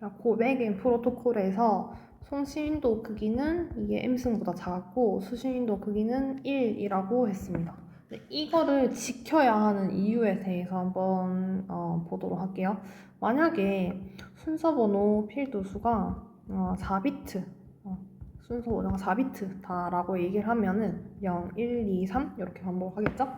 자, 고백인 프로토콜에서 송신 윈도우 크기는 이게 m승보다 작았고 수신 윈도우 크기는 1이라고 했습니다. 네, 이거를 지켜야 하는 이유에 대해서 한번 어, 보도록 할게요. 만약에 순서 번호 필드 수가 어, 4비트 어, 순서 번호가 4비트 다라고 얘기를 하면은 0, 1, 2, 3 이렇게 반복하겠죠?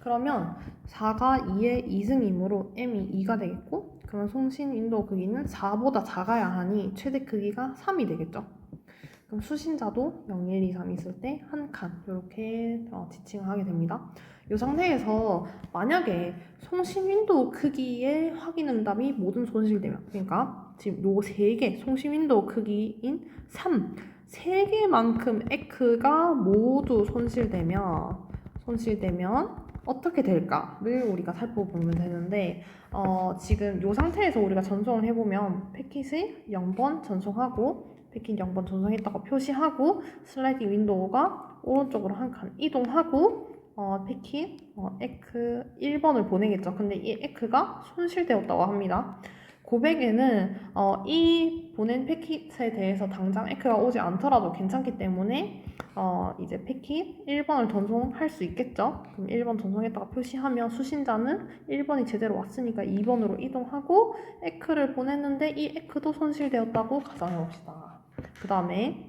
그러면 4가 2의 2승이므로 m이 2가 되겠고 그러면 송신 윈도우 크기는 4보다 작아야 하니 최대 크기가 3이 되겠죠. 그럼 수신자도 0, 1, 2, 3 있을 때 한 칸 이렇게 어, 지칭을 하게 됩니다. 이 상태에서 만약에 송신 윈도우 크기의 확인 응답이 모든 손실되면 그러니까 지금 요 세 개 송신 윈도우 크기인 3, 세 개만큼 에크가 모두 손실되면 손실되면 어떻게 될까를 우리가 살펴보면 되는데 어, 지금 이 상태에서 우리가 전송을 해보면 패킷을 0번 전송하고 패킷 0번 전송했다고 표시하고 슬라이딩 윈도우가 오른쪽으로 한 칸 이동하고 어, 패킷 어, 에크 1번을 보내겠죠. 근데 이 에크가 손실되었다고 합니다. 고백에는 어, 이 보낸 패킷에 대해서 당장 에크가 오지 않더라도 괜찮기 때문에 어, 이제 패킷 1번을 전송할 수 있겠죠. 그럼 1번 전송했다가 표시하면 수신자는 1번이 제대로 왔으니까 2번으로 이동하고 에크를 보냈는데 이 에크도 손실되었다고 가정해 봅시다. 그 다음에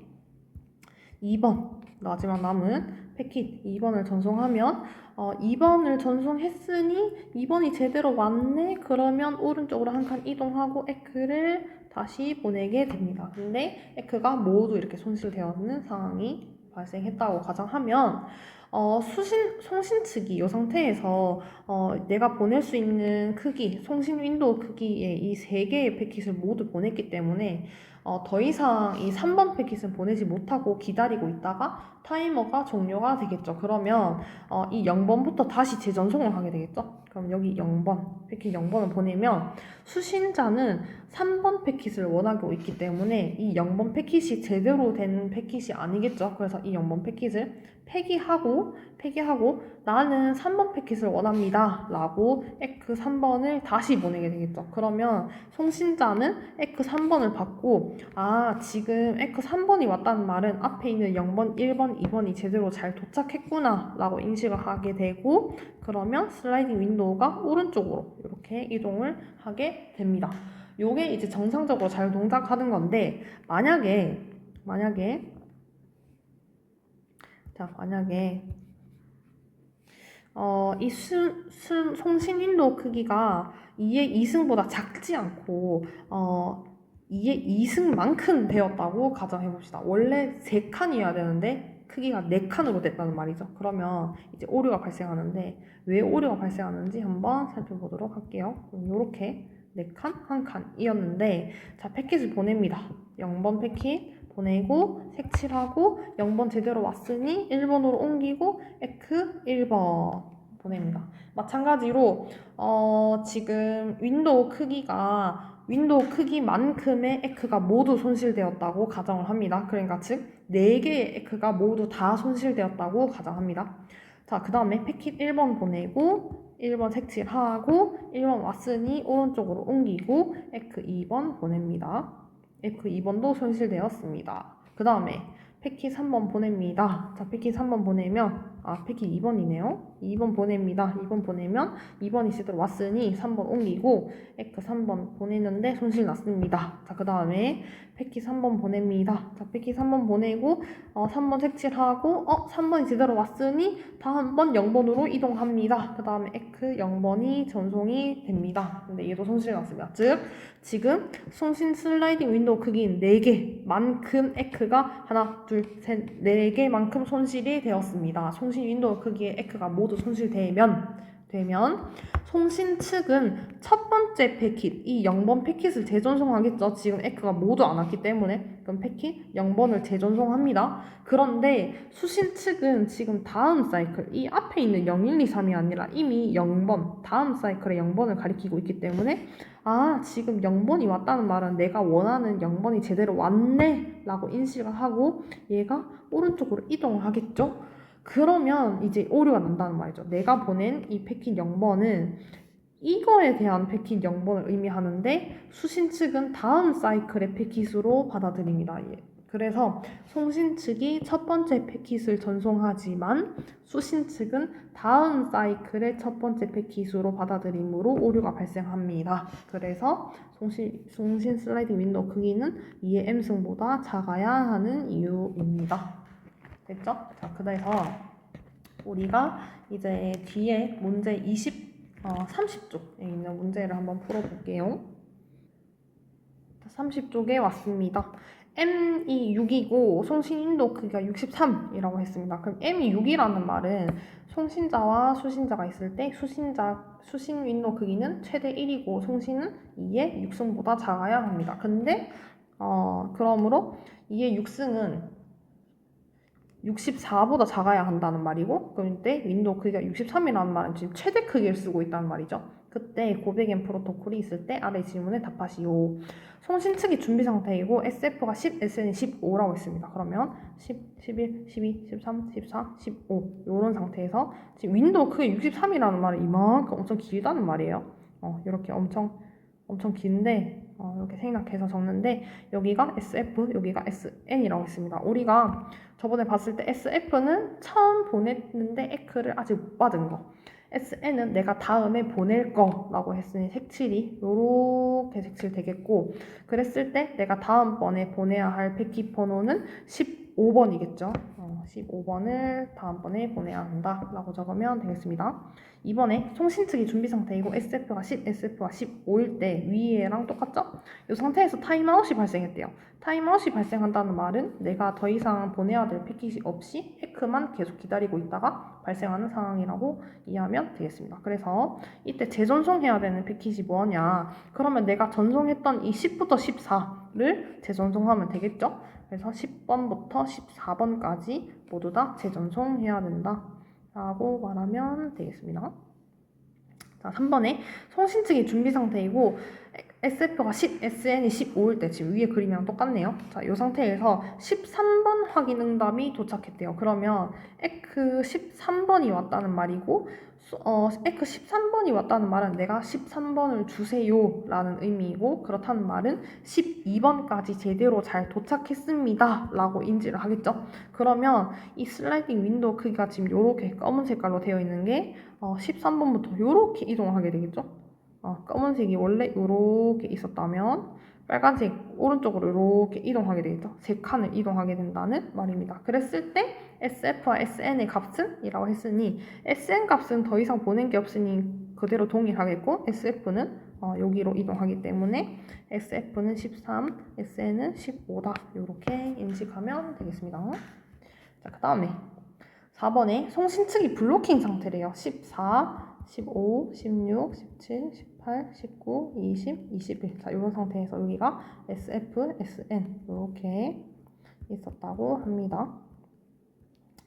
2번 마지막 남은 패킷 2번을 전송하면 어, 2번을 전송했으니 2번이 제대로 왔네 그러면 오른쪽으로 한 칸 이동하고 에크를 다시 보내게 됩니다. 근데 에크가 모두 이렇게 손실되었는 상황이 발생했다고 가정하면 어, 수신, 송신 측이 이 상태에서 어, 내가 보낼 수 있는 크기, 송신 윈도우 크기의 이 세 개의 패킷을 모두 보냈기 때문에 어, 더 이상 이 3번 패킷은 보내지 못하고 기다리고 있다가 타이머가 종료가 되겠죠. 그러면 어, 이 0번부터 다시 재전송을 하게 되겠죠. 그럼 여기 0번, 패킷 0번을 보내면 수신자는 3번 패킷을 원하고 있기 때문에 이 0번 패킷이 제대로 된 패킷이 아니겠죠. 그래서 이 0번 패킷을 폐기하고 폐기하고 나는 3번 패킷을 원합니다. 라고 에크 3번을 다시 보내게 되겠죠. 그러면 송신자는 에크 3번을 받고 아 지금 에크 3번이 왔다는 말은 앞에 있는 0번, 1번, 2번이 제대로 잘 도착했구나 라고 인식을 하게 되고 그러면 슬라이딩 윈도우가 오른쪽으로 이렇게 이동을 하게 됩니다. 요게 이제 정상적으로 잘 동작하는 건데 만약에 만약에 자 만약에 어, 이 송신 윈도우 크기가 2의 2승보다 작지 않고 어, 2의 2승만큼 되었다고 가정해 봅시다. 원래 3칸이어야 되는데 크기가 4칸으로 됐다는 말이죠. 그러면 이제 오류가 발생하는데 왜 오류가 발생하는지 한번 살펴보도록 할게요. 이렇게 4칸, 1칸 이었는데 자 패킷을 보냅니다. 0번 패킷 보내고 색칠하고 0번 제대로 왔으니 1번으로 옮기고 에크 1번 보냅니다. 마찬가지로 어, 지금 윈도우 크기가 윈도우 크기만큼의 에크가 모두 손실되었다고 가정을 합니다. 그러니까 즉 4개의 에크가 모두 다 손실되었다고 가정합니다. 자, 그 다음에 패킷 1번 보내고 1번 색칠하고 1번 왔으니 오른쪽으로 옮기고 에크 2번 보냅니다. 에크 2번도 손실되었습니다. 그 다음에 패킷 3번 보냅니다. 자, 패킷 3번 보내면 아, 패킷 2번이네요. 2번 보냅니다. 2번 보내면 2번이 제대로 왔으니 3번 옮기고 에크 3번 보내는데 손실 났습니다. 자, 그 다음에 패킷 3번 보냅니다. 자, 패킷 3번 보내고 어, 3번 색칠하고 어, 3번이 제대로 왔으니 다음 번 0번으로 이동합니다. 그 다음에 에크 0번이 전송이 됩니다. 근데 얘도 손실 났습니다. 즉, 지금 송신 슬라이딩 윈도우 크기인 4개만큼 에크가 하나, 둘, 셋, 4개만큼 손실이 되었습니다. 송신 윈도우 크기의 에크가 모두 손실되면 되면 송신 측은 첫 번째 패킷, 이 0번 패킷을 재전송하겠죠. 지금 에크가 모두 안 왔기 때문에. 그럼 패킷 0번을 재전송합니다. 그런데 수신 측은 지금 다음 사이클, 이 앞에 있는 0, 1, 2, 3이 아니라 이미 0번, 다음 사이클의 0번을 가리키고 있기 때문에 아, 지금 0번이 왔다는 말은 내가 원하는 0번이 제대로 왔네 라고 인식을 하고 얘가 오른쪽으로 이동을 하겠죠. 그러면 이제 오류가 난다는 말이죠. 내가 보낸 이 패킷 0번은 이거에 대한 패킷 0번을 의미하는데 수신 측은 다음 사이클의 패킷으로 받아들입니다. 예. 그래서 송신 측이 첫 번째 패킷을 전송하지만 수신 측은 다음 사이클의 첫 번째 패킷으로 받아들이므로 오류가 발생합니다. 그래서 송신, 송신 슬라이딩 윈도우 크기는 2의 m승보다 작아야 하는 이유입니다. 됐죠? 자, 그래서 우리가 이제 뒤에 문제 20, 어, 30쪽에 있는 문제를 한번 풀어볼게요. 30쪽에 왔습니다. m이 6이고 송신 인도 크기가 63이라고 했습니다. 그럼 m이 6이라는 말은 송신자와 수신자가 있을 때 수신자 수신 윈도 크기는 최대 1이고 송신은 2의 6승보다 작아야 합니다. 근데 어, 그러므로 2의 6승은 64보다 작아야 한다는 말이고 그때 윈도우 크기가 63이라는 말은 지금 최대 크기를 쓰고 있다는 말이죠. 그때 고백앤 프로토콜이 있을 때 아래 질문에 답하시오. 송신 측이 준비 상태이고 SF가 10, SN이 15라고 했습니다. 그러면 10, 11, 12, 13, 14, 15 이런 상태에서 지금 윈도우 크기 63이라는 말은 이만큼 엄청 길다는 말이에요. 어, 이렇게 엄청 엄청 긴데 어, 이렇게 생각해서 적는데 여기가 SF, 여기가 SN이라고 했습니다. 우리가 저번에 봤을 때 SF는 처음 보냈는데 에크를 아직 못 받은 거. SN은 내가 다음에 보낼 거라고 했으니 색칠이 요렇게 색칠 되겠고 그랬을 때 내가 다음번에 보내야 할 패킷 번호는 15번이겠죠. 어, 15번을 다음번에 보내야 한다 라고 적으면 되겠습니다. 이번에 송신 측이 준비 상태이고 SF가 10, SF가 15일 때 위에랑 똑같죠? 이 상태에서 타임아웃이 발생했대요. 타임아웃이 발생한다는 말은 내가 더 이상 보내야 될 패킷이 없이 해크만 계속 기다리고 있다가 발생하는 상황이라고 이해하면 되겠습니다. 그래서 이때 재전송해야 되는 패킷이 뭐냐? 그러면 내가 전송했던 이 10부터 14를 재전송하면 되겠죠? 그래서 10번부터 14번까지 모두 다 재전송해야 된다. 라고 말하면 되겠습니다. 자, 3번에 송신 측이 준비 상태이고 SF가 10, SN이 15일 때 지금 위에 그림이랑 똑같네요. 자, 이 상태에서 13번 확인 응답이 도착했대요. 그러면 에크 13번이 왔다는 말이고 어, 에크 13번이 왔다는 말은 내가 13번을 주세요 라는 의미이고 그렇다는 말은 12번까지 제대로 잘 도착했습니다 라고 인지를 하겠죠. 그러면 이 슬라이딩 윈도우 크기가 지금 이렇게 검은 색깔로 되어 있는 게 어, 13번부터 이렇게 이동하게 되겠죠. 어, 검은색이 원래 이렇게 있었다면 빨간색 오른쪽으로 이렇게 이동하게 되겠죠. 세 칸을 이동하게 된다는 말입니다. 그랬을 때 SF와 SN의 값은? 이라고 했으니 SN 값은 더 이상 보낸 게 없으니 그대로 동일하겠고 SF는 어, 여기로 이동하기 때문에 SF는 13, SN은 15다. 이렇게 인식하면 되겠습니다. 자, 그 다음에 4번에 송신 측이 블로킹 상태래요. 14, 15, 16, 17, 18, 19, 20, 21. 자, 이런 상태에서 여기가 SF, SN 이렇게 있었다고 합니다.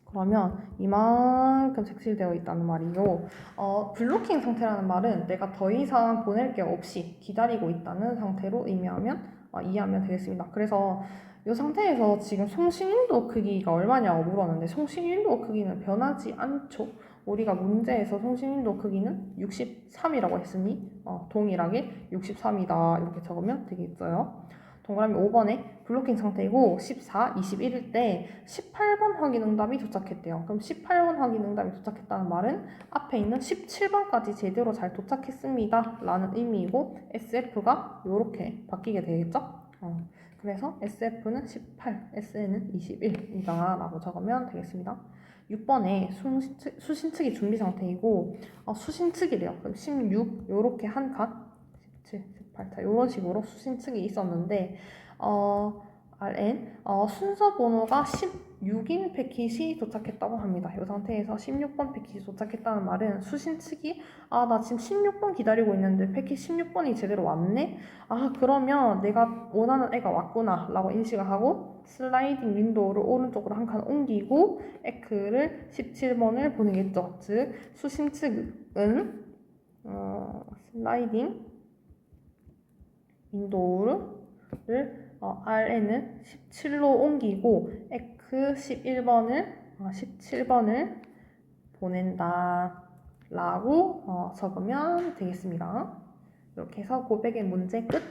그러면 이만큼 색칠되어 있다는 말이요. 어, 블로킹 상태라는 말은 내가 더 이상 보낼 게 없이 기다리고 있다는 상태로 의미하면 어, 이해하면 되겠습니다. 그래서 이 상태에서 지금 송신인도 크기가 얼마냐고 물었는데 송신인도 크기는 변하지 않죠. 우리가 문제에서 송신인도 크기는 63이라고 했으니 어, 동일하게 63이다 이렇게 적으면 되겠어요. 동그라미 5번에 블로킹 상태이고 14, 21일 때 18번 확인 응답이 도착했대요. 그럼 18번 확인 응답이 도착했다는 말은 앞에 있는 17번까지 제대로 잘 도착했습니다. 라는 의미이고 SF가 이렇게 바뀌게 되겠죠? 어, 그래서 SF는 18, SN은 21이다 라고 적으면 되겠습니다. 6번에 수신측, 수신측이 준비 상태이고 어, 수신측이래요. 그럼 16 요렇게 한 칸, 17, 18, 자 요런 식으로 수신측이 있었는데 어, RN 어, 순서 번호가 16인 패킷이 도착했다고 합니다. 이 상태에서 16번 패킷이 도착했다는 말은 수신 측이 아 나 지금 16번 기다리고 있는데 패킷 16번이 제대로 왔네? 아 그러면 내가 원하는 애가 왔구나 라고 인식을 하고 슬라이딩 윈도우를 오른쪽으로 한 칸 옮기고 에크를 17번을 보내겠죠. 즉 수신 측은 어, 슬라이딩 윈도우를 어, RN은 17로 옮기고 에크 11번을 어, 17번을 보낸다 라고 어, 적으면 되겠습니다. 이렇게 해서 고백의 문제 끝.